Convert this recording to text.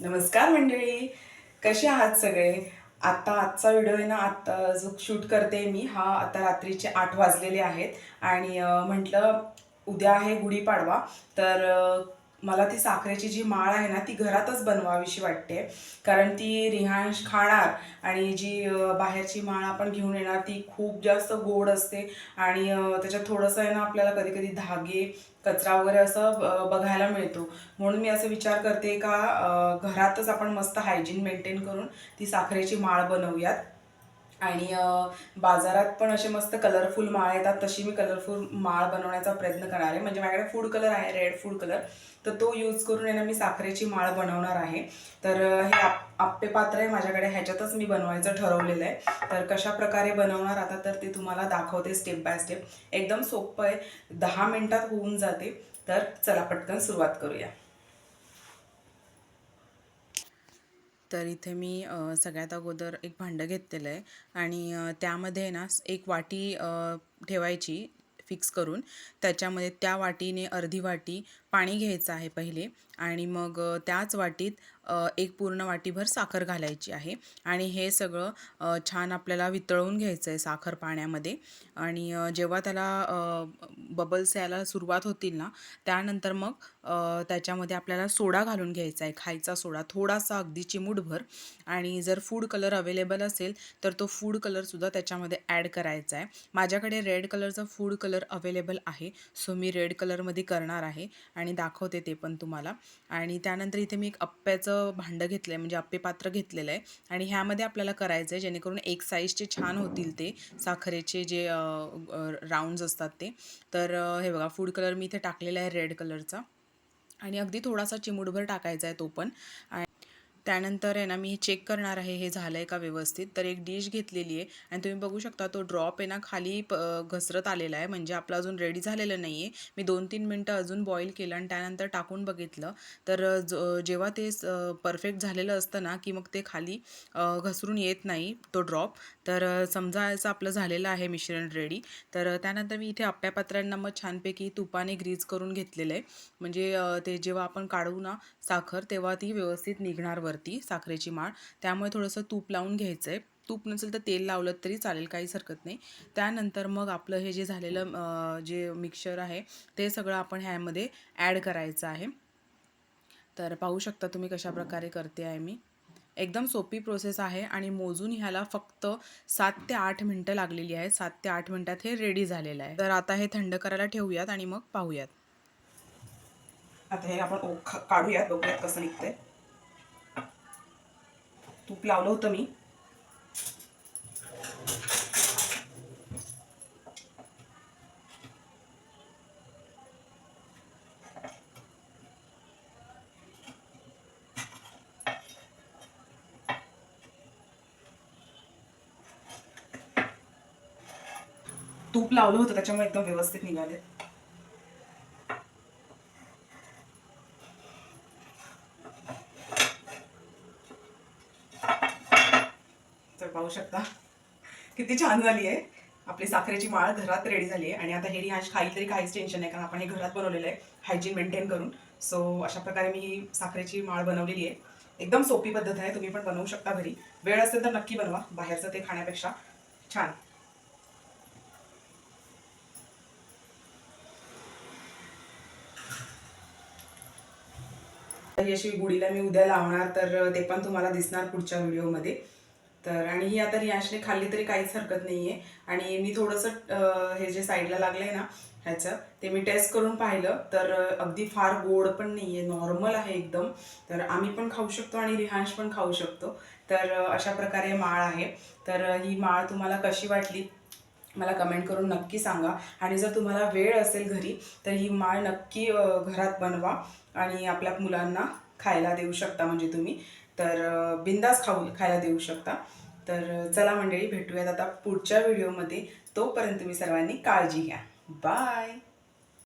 नमस्कार मंडळी. कसे आहात सगळे? आता आजचा व्हिडिओ आहे ना आता जो शूट करते मी हा आता रात्रीचे आठ वाजलेले आहेत. आणि म्हटलं उद्या आहे गुढीपाडवा तर मला ती साखरेची जी माळ आहे ना ती घरातच बनवावीशी वाटते. कारण ती रिहांश खाणार आणि जी बाहेरची माळ आपण घेऊन येणार ती खूप जास्त गोड असते. आणि त्याच्यात थोडंसं आहे ना आपल्याला कधी कधी धागे कचरा वगैरे असं बघायला मिळतो. म्हणून मी असं विचार करते का घरातच आपण मस्त हायजीन मेंटेन करून ती साखरेची माळ बनवूयात. आणि बाजारात पण असे मस्त कलरफुल माळ येतात तशी मी कलरफुल माळ बनवण्याचा प्रयत्न करणार आहे. म्हणजे माझ्याकडे फूड कलर आहे रेड फूड कलर तर तो यूज करून आहे ना मी साखरेची माळ बनवणार आहे. तर हे आप आप्पे पात्र आहे माझ्याकडे. ह्याच्यातच मी बनवायचं ठरवलेलं आहे. तर कशा प्रकारे बनवणार आता तर ते तुम्हाला दाखवते स्टेप बाय स्टेप एकदम सोपं आहे. दहा मिनटात होऊन जाते. तर चला पटकन सुरुवात करूया. तर इथे मी सगळ्यात अगोदर एक भांडं घेतलेलं आहे आणि त्यामध्ये ना एक वाटी ठेवायची फिक्स करून. त्याच्यामध्ये त्या वाटीने अर्धी वाटी पाणी घ्यायचं आहे पहिले आणि मग त्याच वाटीत एक पूर्ण वाटीभर साखर घालायची आहे आणि हे सगळं छान आपल्याला वितळवून घ्यायचं आहे साखर पाण्यामध्ये. आणि जेव्हा त्याला बबल्स यायला सुरुवात होतील ना त्यानंतर मग त्याच्यामध्ये आपल्याला सोडा घालून घ्यायचा आहे खायचा सोडा थोडासा अगदी चिमूटभर. आणि जर फूड कलर अवेलेबल असेल तर तो फूड कलरसुद्धा त्याच्यामध्ये ॲड करायचा आहे. माझ्याकडे रेड कलरचा फूड कलर अवेलेबल आहे सो मी रेड कलरमध्ये करणार आहे. आणि आणि दाखवते ते पण तुम्हाला. आणि त्यानंतर इथे मी एक अप्प्याचं भांडं घेतलं आहे म्हणजे अप्पे पात्र घेतलेलं आहे. आणि ह्यामध्ये आपल्याला करायचं आहे जेणेकरून एक साईजचे छान होतील ते साखरेचे जे राऊंड्स असतात ते. तर हे बघा फूड कलर मी इथे टाकलेला आहे रेड कलरचा आणि अगदी थोडासा चिमूटभर टाकायचा आहे तो पण. त्यानंतर आहे ना मी हे चेक करणार आहे हे झालं आहे का व्यवस्थित? तर एक डिश घेतलेली आहे आणि तुम्ही बघू शकता तो ड्रॉप आहे ना खाली प घसरत आलेला आहे. म्हणजे आपलं अजून रेडी झालेलं नाही आहे मी दोन तीन मिनटं अजून बॉईल केलं आणि त्यानंतर टाकून बघितलं. तर ज जेव्हा ते परफेक्ट झालेलं असतं ना की मग ते खाली घसरून येत नाही तो ड्रॉप तर समजायचं आपलं झालेलं आहे मिश्रण रेडी तर त्यानंतर मी इथे आप्यापात्रांना मग छानपैकी तुपाने ग्रीज करून घेतलेलं आहे. म्हणजे ते जेव्हा आपण काढू ना साखर तेव्हा ती व्यवस्थित निघणार वर वरती साखरेची माळ. त्यामुळे थोडंसं तूप लावून घ्यायचं आहे तूप नसेल तर तेल लावलं तरी चालेल काहीच हरकत नाही. त्यानंतर मग आपलं हे जे झालेलं जे मिक्सचर आहे ते सगळं आपण ह्यामध्ये ॲड करायचं आहे. तर पाहू शकता तुम्ही कशा प्रकारे करते आहे मी. एकदम सोपी प्रोसेस आहे आणि मोजून ह्याला फक्त सात ते आठ मिनटं लागलेली आहेत. सात ते आठ मिनटात हे रेडी झालेलं आहे. तर आता हे थंड करायला ठेवूयात आणि मग पाहूयात. आता हे आपण काढूयात. बघूयात कसं निघतंय. तूप लावलं होतं मी. तूप लावलं होतं त्याच्यामुळे एकदम व्यवस्थित निघाले. पाहू शकता. किती छान झाली आहे. आपली साखरेची माळ घरात रेडी झाली आहे. आणि आता हे रिहाश खाईल तरी काहीच टेन्शन नाही कारण आपण हे घरात बनवलेलं आहे. हायजीन मेंटेन करून. सो अशा प्रकारे मी ही साखरेची माळ बनवलेली आहे. एकदम सोपी पद्धत आहे. तुम्ही पण बनवू शकता घरी. वेळ असेल तर नक्की बनवा. बाहेरचं ते खाण्यापेक्षा. छान. अशी गुढीला मी उद्या लावणार तर ते पण तुम्हाला दिसणार पुढच्या व्हिडिओमध्ये. तर आणि ही आता रियांशने खाल्ली तरी काहीच हरकत नाही आहे आणि मी थोडंसं हे जे साईडला लागलं आहे ना ह्याचं ते मी टेस्ट करून पाहिलं तर अगदी फार गोड पण नाही आहे नॉर्मल आहे एकदम. तर आम्ही पण खाऊ शकतो आणि रिहांश पण खाऊ शकतो. तर अशा प्रकारे माळ आहे. तर ही माळ तुम्हाला कशी वाटली मला कमेंट करून नक्की सांगा. आणि जर तुम्हाला वेळ असेल घरी तर ही माळ नक्की घरात बनवा आणि आपल्या मुलांना खायला देऊ शकता म्हणजे तुम्ही. तर बिंदास खाऊ खायला देऊ शकता. तर चला मंडळी भेटूयात आता पुढच्या व्हिडिओमध्ये. तोपर्यंत तुम्ही सर्वांनी काळजी घ्या. बाय!